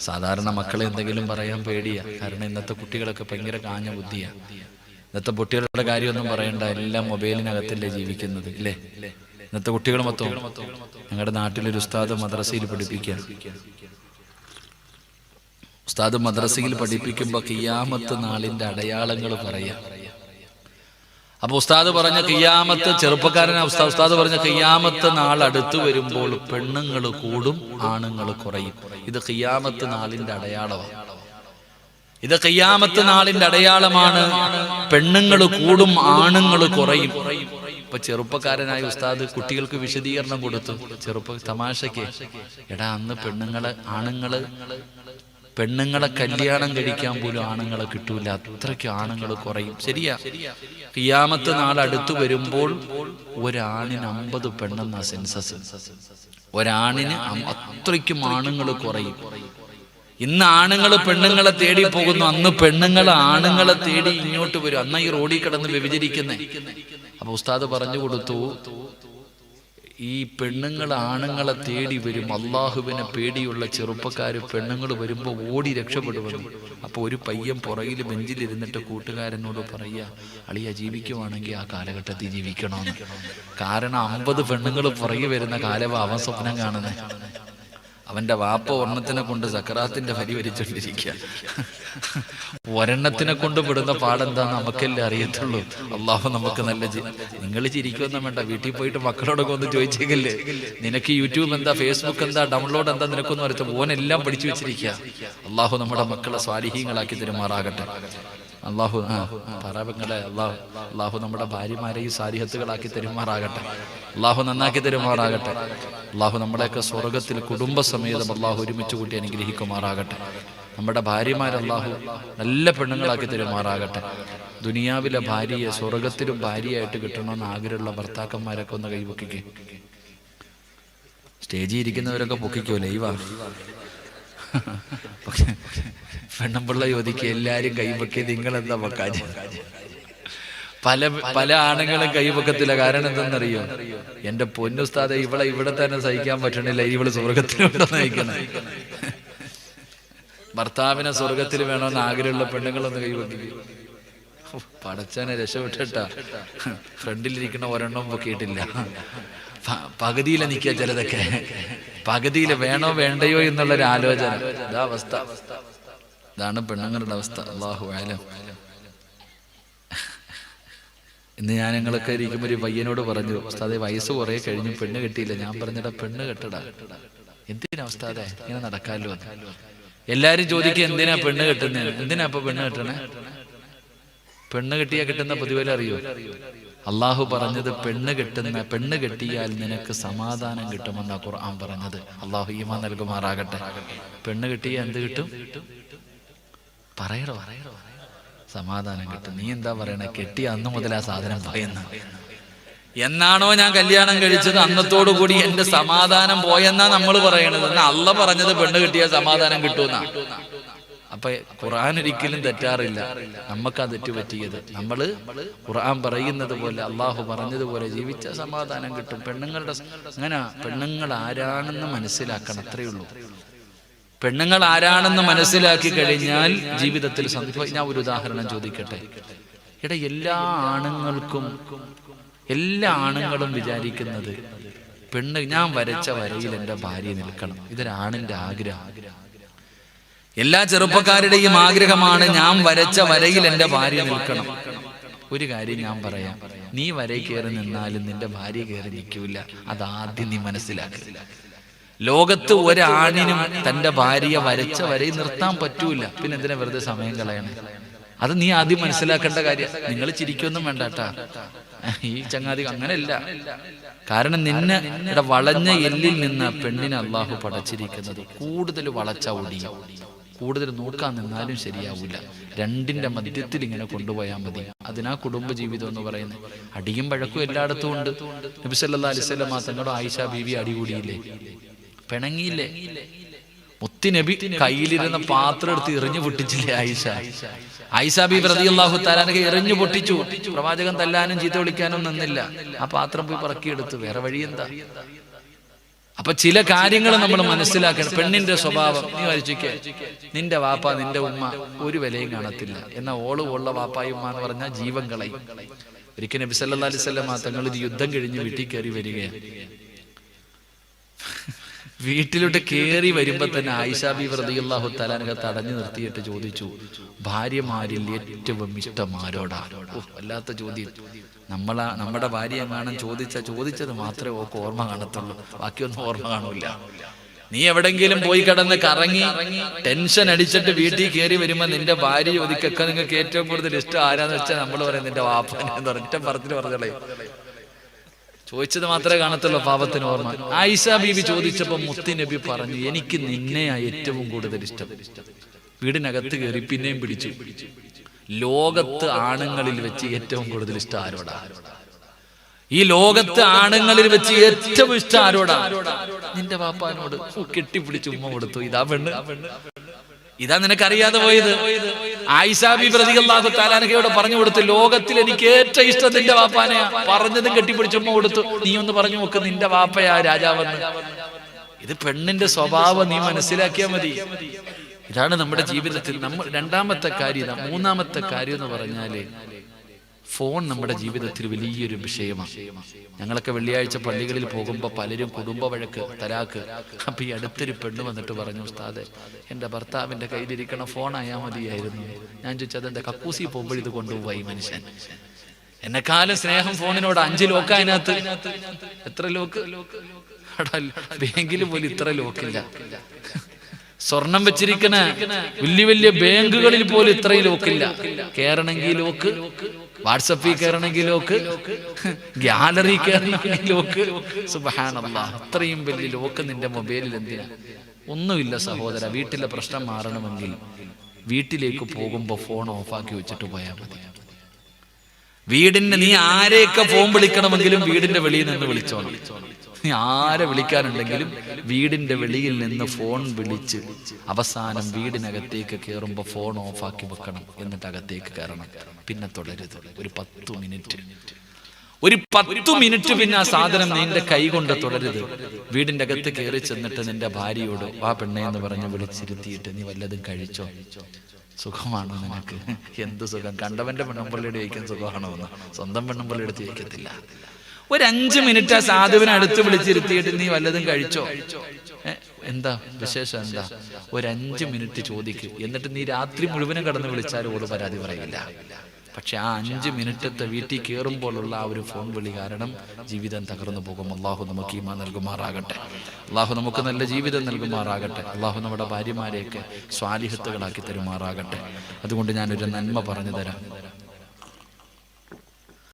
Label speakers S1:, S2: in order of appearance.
S1: സാധാരണ മക്കളെ എന്തെങ്കിലും പറയാൻ പേടിയാ. കാരണം ഇന്നത്തെ കുട്ടികളൊക്കെ ഭയങ്കര കാഞ്ഞ ബുദ്ധിയാ. ഇന്നത്തെ കുട്ടികളുടെ കാര്യമൊന്നും പറയണ്ട. എല്ലാം മൊബൈലിനകത്തല്ലേ ജീവിക്കുന്നത് ഇല്ലേ? ഇന്നത്തെ കുട്ടികൾ മൊത്തം ഞങ്ങളുടെ നാട്ടിലൊരു ഉസ്താദ് മദ്രസയിൽ പഠിപ്പിക്കുക ഉസ്താദ് മദ്രസയിൽ പഠിപ്പിക്കുമ്പോൾ കിയാമത്ത് നാളിന്റെ അടയാളങ്ങൾ പറയാം. അപ്പൊ ഉസ്താദ് പറഞ്ഞ കിയാമത്ത് ചെറുപ്പക്കാരനെ ഉസ്താദ്. പറഞ്ഞ കിയാമത്ത് നാൾ അടുത്തു വരുമ്പോൾ പെണ്ണുങ്ങൾ കൂടും ആണുങ്ങൾ കുറയും. ഇത് കിയാമത്ത് നാളിന്റെ അടയാളമാണ് ഇത് കിയാമത്ത് നാളിന്റെ അടയാളമാണ്. പെണ്ണുങ്ങൾ കൂടും ആണുങ്ങൾ കുറയും. ഇപ്പൊ ചെറുപ്പക്കാരനായ ഉസ്താദ് കുട്ടികൾക്ക് വിശദീകരണം കൊടുത്തു. ചെറുപ്പ തമാശക്ക് എടാ അന്ന് പെണ്ണുങ്ങൾ ആണുങ്ങൾ പെണ്ണുങ്ങളെ കല്യാണം കഴിക്കാൻ പോലും ആണുങ്ങളെ കിട്ടൂല. അത്രയ്ക്ക് ആണുങ്ങൾ കുറയും. ശരിയാ? കിയാമത്ത് നാൾ അടുത്തു വരുമ്പോൾ ഒരാണിന് അമ്പത് പെണ്ണെന്ന സെൻസസ്. ഒരാണിന് അത്രയ്ക്കും ആണുങ്ങൾ കുറയും. ഇന്ന് ആണുങ്ങൾ പെണ്ണുങ്ങളെ തേടി പോകുന്നു. അന്ന് പെണ്ണുങ്ങൾ ആണുങ്ങളെ തേടി ഇങ്ങോട്ട് വരും. അന്ന ഈ റോഡിൽ കിടന്ന് വ്യഭിചരിക്കുന്നേ അപ്പൊ ഉസ്താദ് പറഞ്ഞു കൊടുത്തു. ഈ പെണ്ണുങ്ങൾ ആണുങ്ങളെ തേടി വരും. അള്ളാഹുവിനെ പേടിയുള്ള ചെറുപ്പക്കാർ പെണ്ണുങ്ങൾ വരുമ്പോൾ ഓടി രക്ഷപ്പെടുമെന്ന് അപ്പോൾ ഒരു പയ്യൻ പുറകിൽ ബെഞ്ചിലിരുന്നിട്ട് കൂട്ടുകാരനോട് പറയുക അളിയ ജീവിക്കുവാണെങ്കിൽ ആ കാലഘട്ടത്തിൽ ജീവിക്കണമെന്ന് കാരണം അമ്പത് പെണ്ണുങ്ങൾ പുറകെ വരുന്ന കാലവ അവൻ സ്വപ്നം കാണുന്നത് അവന്റെ വാപ്പ ഒരെണ്ണത്തിനെ കൊണ്ട് സക്കറാത്തിന്റെ വരി വരിച്ചോണ്ടിരിക്കുക. ഒരെണ്ണത്തിനെ കൊണ്ട് പെടുന്ന പാടെന്താ നമുക്കല്ലേ അറിയത്തുള്ളൂ. അള്ളാഹു നമുക്ക് നല്ല നിങ്ങൾ ചിരിക്കുമെന്ന് വേണ്ട. വീട്ടിൽ പോയിട്ട് മക്കളോടൊക്കെ ഒന്ന് ചോദിച്ചേക്കല്ലേ നിനക്ക് യൂട്യൂബ് എന്താ ഫേസ്ബുക്ക് എന്താ ഡൗൺലോഡ് എന്താ നിനക്കൊന്നും അറിയത്ത ഓനെല്ലാം പഠിച്ചു വെച്ചിരിക്കുക. അള്ളാഹു നമ്മുടെ മക്കളെ സ്വാലിഹീങ്ങളാക്കി തരുമാറാകട്ടെ. അള്ളാഹു ആ പറവങ്ങളെ അള്ളാഹു അള്ളാഹു നമ്മുടെ ഭാര്യമാരെയും സാരിഹത്തുകളാക്കി തരുമാറാകട്ടെ. അള്ളാഹു നന്നാക്കി തരുമാറാകട്ടെ. അള്ളാഹു നമ്മുടെയൊക്കെ സ്വർഗത്തിൽ കുടുംബസമേതം അള്ളാഹു ഒരുമിച്ച് കൂട്ടി അനുഗ്രഹിക്കുമാറാകട്ടെ. നമ്മുടെ ഭാര്യമാരെ അള്ളാഹു നല്ല പെണ്ണുങ്ങളാക്കി തരുമാറാകട്ടെ. ദുനിയാവിലെ ഭാര്യയെ സ്വർഗത്തിലും ഭാര്യയായിട്ട് കിട്ടണമെന്ന് ആഗ്രഹമുള്ള ഭർത്താക്കന്മാരൊക്കെ ഒന്ന് കൈപൊക്കിക്കേ സ്റ്റേജിൽ ഇരിക്കുന്നവരൊക്കെ പൊക്കിക്കോ ലൈവാ? പെണ്ണമ്പിള്ള ചോദിക്കുക എല്ലാരും കൈപൊക്കി നിങ്ങൾ എന്താ പൊക്കാജ് പല പല ആണുങ്ങളും കൈപൊക്കത്തില്ല കാരണം എന്തെന്നറിയോ? എന്റെ പൊന്നുസ്താദ ഇവളെ ഇവിടെ തന്നെ സഹിക്കാൻ പറ്റണില്ല. ഇവൾ സ്വർഗത്തിലൂടെ നയിക്കണം ഭർത്താവിനെ സ്വർഗത്തിൽ വേണമെന്ന് ആഗ്രഹമുള്ള പെണ്ണുങ്ങളൊന്ന് കൈപൊക്കി പടച്ചനെ രക്ഷപ്പെട്ടിട്ടാ. ഫ്രണ്ടിലിരിക്കുന്ന ഒരെണ്ണം പൊക്കിയിട്ടില്ല. പകുതിയിലെ നിൽക്കുക ചിലതൊക്കെ. പകുതിയിൽ വേണോ വേണ്ടയോ എന്നുള്ളൊരു ആലോചന. ഇതാ അവസ്ഥ. ഇതാണ് പെണ്ണുങ്ങളുടെ അവസ്ഥ. അള്ളാഹു ആയാലും ഇന്ന് ഞാൻ ഞങ്ങളൊക്കെ ഇരിക്കുമ്പോൾ ഒരു പയ്യനോട് പറഞ്ഞു ഉസ്താദെ വയസ്സ് കുറെ കഴിഞ്ഞു പെണ്ണ് കെട്ടിയില്ല. ഞാൻ പറഞ്ഞിട്ട് പെണ്ണ് കെട്ടടാ. എന്തിനാ ഉസ്താദെ? ഇങ്ങനെ നടക്കാമല്ലോ എല്ലാരും ചോദിക്കുക എന്തിനാ പെണ്ണ് കെട്ടുന്നത് എന്തിനാ അപ്പൊ പെണ്ണ് കെട്ടണേ? പെണ്ണ് കെട്ടിയാ കിട്ടുന്ന പ്രതിഫലം അറിയോ? അള്ളാഹു പറഞ്ഞത് പെണ്ണ് കെട്ടുന്ന പെണ്ണ് കെട്ടിയാൽ നിനക്ക് സമാധാനം കിട്ടുമെന്നാ ഖുർആൻ പറഞ്ഞത്. അള്ളാഹു ഈമാ നൽകുമാറാകട്ടെ. പെണ്ണ് കെട്ടിയാൽ എന്ത് കിട്ടും? പറയറോ? സമാധാനം കിട്ടും. നീ എന്താ പറയണേ? കെട്ടിയ അന്ന് മുതൽ ആ സാധനം പറയുന്ന എന്നാണോ ഞാൻ കല്യാണം കഴിച്ചത്? അന്നത്തോടു കൂടി എന്റെ സമാധാനം പോയെന്നാ നമ്മൾ പറയണത്. അല്ല പറഞ്ഞത് പെണ്ണ് കിട്ടിയാൽ സമാധാനം കിട്ടുമെന്നാ? അപ്പൊ ഖുർആൻ ഒരിക്കലും തെറ്റാറില്ല. നമുക്കാ തെറ്റ് പറ്റിയത്. നമ്മൾ ഖുർആൻ പറയുന്നത് പോലെ അള്ളാഹു പറഞ്ഞതുപോലെ ജീവിച്ച സമാധാനം കിട്ടും. പെണ്ണുങ്ങളുടെ അങ്ങനെ പെണ്ണുങ്ങൾ ആരാണെന്ന് മനസ്സിലാക്കണം അത്രയേ ഉള്ളൂ. പെണ്ണുങ്ങൾ ആരാണെന്ന് മനസ്സിലാക്കി കഴിഞ്ഞാൽ ജീവിതത്തിൽ ഞാൻ ഒരു ഉദാഹരണം ചോദിക്കട്ടെ. ഇട എല്ലാ ആണുങ്ങൾക്കും എല്ലാ ആണുങ്ങളും വിചാരിക്കുന്നത് പെണ്ണ് ഞാൻ വരച്ച വരയിൽ എന്റെ ഭാര്യ നിൽക്കണം. ഇതൊരാണിന്റെ ആഗ്രഹം. എല്ലാ ചെറുപ്പക്കാരുടെയും ആഗ്രഹമാണ് ഞാൻ വരച്ച വരയിൽ എന്റെ ഭാര്യ നിൽക്കണം. ഒരു കാര്യം ഞാൻ പറയാം. നീ വരയിൽ കയറി നിന്നാലും നിന്റെ ഭാര്യ കയറി നിൽക്കൂല. അതാദ്യം നീ മനസ്സിലാക്കുക ലോകത്ത് ഒരാണിനും തന്റെ ഭാര്യയെ വരച്ച വരയിൽ നിർത്താൻ പറ്റൂല. പിന്നെ എന്തിനാ വെറുതെ സമയം കളയണേ? അത് നീ ആദ്യം മനസ്സിലാക്കേണ്ട കാര്യം. നിങ്ങൾ ചിരിക്കൊന്നും വേണ്ട കേട്ടാ. ഈ ചങ്ങാതി അങ്ങനെയല്ല. കാരണം നിന്നെ വളഞ്ഞ എല്ലിൽ നിന്ന് പെണ്ണിനെ അള്ളാഹു പടച്ചിരിക്കുന്നത്. കൂടുതൽ വളച്ച ഒടിയും. കൂടുതൽ നോക്കാൻ നിന്നാലും ശരിയാവില്ല രണ്ടിന്റെ മധ്യത്തിൽ ഇങ്ങനെ കൊണ്ടുപോയാൽ മതി. അതിനാ കുടുംബ ജീവിതം എന്ന് പറയുന്നത് അടിയും പഴക്കും എല്ലായിടത്തും ഉണ്ട്. നബി സല്ലല്ലാഹു അലൈഹി വസല്ലം തങ്ങളുടെ ആയിഷ ബീവി അടികൂടിയില്ലേ? പിണങ്ങിയില്ലേ? മുത്തി നബി കയ്യിലിരുന്ന പാത്രം എടുത്ത് എറിഞ്ഞു പൊട്ടിച്ചില്ലേ ആയിഷ? ആയിഷ പ്രതി റളിയല്ലാഹു താലാനൊക്കെ എറിഞ്ഞു പൊട്ടിച്ചു. പ്രവാചകൻ തല്ലാനും ചീത്ത വിളിക്കാനും നിന്നില്ല. ആ പാത്രം പോയി പറക്കിയെടുത്തു. വേറെ വഴി എന്താ അപ്പൊ ചില കാര്യങ്ങൾ നമ്മൾ മനസ്സിലാക്കണം. പെണ്ണിന്റെ സ്വഭാവം. നീ വരച്ചിക്ക് നിന്റെ വാപ്പ നിന്റെ ഉമ്മ ഒരു വിലയും കാണത്തില്ല. എന്നാ ഓൾ ഉള്ള വാപ്പായി ഉമ്മ എന്ന് പറഞ്ഞാൽ ജീവൻ കളയും. ഒരിക്കലും അലിസ്വല്ലാം അലൈഹി വസല്ലം തങ്ങൾ യുദ്ധം കഴിഞ്ഞ് വീട്ടിൽ കയറി വരികയാണ്. വീട്ടിലോട്ട് കയറി വരുമ്പോ തന്നെ ആയിഷാ ബി റളിയല്ലാഹു തലാനക തടഞ്ഞു നിർത്തിയിട്ട് ചോദിച്ചു ഭാര്യമാരിൽ ഏറ്റവും ഇഷ്ടം ആരോടാ വല്ലാത്ത ചോദ്യം. നമ്മളാ നമ്മുടെ ഭാര്യ എങ്ങാനും ചോദിച്ച ചോദിച്ചത് മാത്രമേ ഓക്ക് ഓർമ്മ കാണത്തുള്ളൂ. ബാക്കിയൊന്നും ഓർമ്മ കാണൂല. നീ എവിടെങ്കിലും പോയി കിടന്ന് കറങ്ങി ടെൻഷൻ അടിച്ചിട്ട് വീട്ടിൽ കയറി വരുമ്പോ നിന്റെ ഭാര്യ ചോദിക്കൊക്കെ നിങ്ങൾക്ക് ഏറ്റവും കൂടുതൽ ഇഷ്ടം ആരാന്ന് വെച്ചാൽ നമ്മൾ പറയും നിന്റെ വാപ്പനെ പറഞ്ഞിട്ട് പറഞ്ഞിട്ട് പറഞ്ഞോളേ ചോദിച്ചത് മാത്രമേ കാണത്തുള്ളൂ പാപത്തിന് ഓർമ്മ. ആയിഷ ബീബി ചോദിച്ചപ്പോ മുത്തി നബി പറഞ്ഞു എനിക്ക് നിന്നെയാ ഏറ്റവും കൂടുതൽ ഇഷ്ടം. വീടിനകത്ത് കയറി പിന്നെയും പിടിച്ചു. ലോകത്ത് ആണുങ്ങളിൽ വെച്ച് ഏറ്റവും കൂടുതൽ ഇഷ്ടം ആരോടാ? ഈ ലോകത്ത് ആണുങ്ങളിൽ വെച്ച് ഏറ്റവും ഇഷ്ടം ആരോടാ? നിന്റെ പാപ്പാനോട് കെട്ടിപ്പിടിച്ച് ഉമ്മ കൊടുത്തു. ഇതാ പെണ്ണ്. ഇതാ നിനക്കറിയാതെ പോയത്. ആയിഷാബി പ്രതികല്ലാഹു താലാനഹയോട് പറഞ്ഞു കൊടുത്ത് ലോകത്തിൽ എനിക്ക് ഏറ്റവും ഇഷ്ടം നിന്റെ വാപ്പാനെയാ പറഞ്ഞതും കെട്ടിപ്പിടിച്ചമ്മ കൊടുത്തു. നീ ഒന്ന് പറഞ്ഞു നോക്ക് നിന്റെ വാപ്പയാ രാജാവെന്ന്. ഇത് പെണ്ണിന്റെ സ്വഭാവം നീ മനസ്സിലാക്കിയാ മതി. ഇതാണ് നമ്മുടെ ജീവിതത്തിൽ നമ്മൾ രണ്ടാമത്തെ കാര്യം മൂന്നാമത്തെ കാര്യം എന്ന് പറഞ്ഞാൽ ഫോൺ നമ്മുടെ ജീവിതത്തിൽ വലിയൊരു വിഷയമാണ്. ഞങ്ങളൊക്കെ വെള്ളിയാഴ്ച പള്ളികളിൽ പോകുമ്പോൾ പലരും കുടുംബ വഴക്ക് തലാക്ക്. അപ്പൊ ഈ അടുത്തൊരു പെണ്ണ് വന്നിട്ട് പറഞ്ഞു ഉസ്താദെ എന്റെ ഭർത്താവിന്റെ കയ്യിലിരിക്കണ ഫോൺ ആയാൽ മതിയായിരുന്നു. ഞാൻ ചോദിച്ചത് എന്റെ കക്കൂസി പോകുമ്പോൾ ഇത് കൊണ്ടുപോയി മനുഷ്യൻ? എന്നെക്കാലം സ്നേഹം ഫോണിനോട് അഞ്ച് ലോക്ക് അതിനകത്ത്. എത്ര ലോക്ക്? ബാങ്കിൽ പോലും ഇത്ര ലോക്കില്ല. സ്വർണം വെച്ചിരിക്കണ വലിയ വലിയ ബാങ്കുകളിൽ പോലും ഇത്രയും ലോക്കില്ല. കേരണെങ്കിൽ ലോക്ക്. വാട്സപ്പിൽ ലോക്ക്. ഗ്യാലറി കയറണമെങ്കിൽ ലോക്ക്. സുബാനല്ല അത്രയും വലിയ ലോക്ക് നിന്റെ മൊബൈലിൽ എന്തിനാ? ഒന്നുമില്ല സഹോദര വീട്ടിലെ പ്രശ്നം മാറണമെങ്കിൽ വീട്ടിലേക്ക് പോകുമ്പോ ഫോൺ ഓഫാക്കി വെച്ചിട്ട് പോയാൽ മതി. വീടിന്റെ നീ ആരെയൊക്കെ ഫോൺ വിളിക്കണമെങ്കിലും വീടിന്റെ വെളിയിൽ നിന്ന് വിളിച്ചോണം നീ ആരെ വിളിക്കാനുണ്ടെങ്കിലും വീടിന്റെ വെളിയിൽ നിന്ന് ഫോൺ വിളിച്ച് അവസാനം വീടിനകത്തേക്ക് കയറുമ്പോൾ ഫോൺ ഓഫാക്കി വെക്കണം എന്നിട്ട് അകത്തേക്ക് കയറണം. പിന്നെ തുടരുത്. ഒരു പത്ത് മിനിറ്റ്. ഒരു പത്ത് മിനിറ്റ് പിന്നെ ആ സാധനം നിന്റെ കൈ കൊണ്ട് തുടരുത്. വീടിന്റെ അകത്ത് കയറി ചെന്നിട്ട് നിന്റെ ഭാര്യയോട് വാ പെണ്ണെ എന്ന് പറഞ്ഞ് വിളിച്ചിരുത്തിയിട്ട് നീ വല്ലതും കഴിച്ചോ? സുഖമാണോ നിനക്ക്? എന്ത് സുഖം? കണ്ടവന്റെ പെണ്ണുമ്പള്ളിയുടെ ചോദിക്കാൻ സുഖമാണോ എന്ന് സ്വന്തം പെണ്ണുമ്പള്ളിയുടെ ചോദിക്കത്തില്ല. ഒരു അഞ്ച് മിനിറ്റ് ആ സാധുവിനെ അടുത്ത് വിളിച്ചിരുത്തിയിട്ട് നീ വല്ലതും കഴിച്ചോ? എന്താ വിശേഷം എന്താ? ഒരു അഞ്ച് മിനിറ്റ് ചോദിക്കും. എന്നിട്ട് നീ രാത്രി മുഴുവനും കടന്ന് വിളിച്ചാലും ഓട് പരാതി പറയില്ല. പക്ഷെ ആ അഞ്ച് മിനിറ്റത്തെ വീട്ടിൽ കയറുമ്പോഴുള്ള ആ ഒരു ഫോൺ വിളി കാരണം ജീവിതം തകർന്നു പോകും. അള്ളാഹു നമുക്ക് ഈമാ നൽകുമാറാകട്ടെ. അള്ളാഹു നമുക്ക് നല്ല ജീവിതം നൽകുമാറാകട്ടെ. അള്ളാഹു നമ്മുടെ ഭാര്യമാരെയൊക്കെ സ്വാലിഹത്തുകളാക്കി തരുമാറാകട്ടെ. അതുകൊണ്ട് ഞാനൊരു നന്മ പറഞ്ഞു തരാം.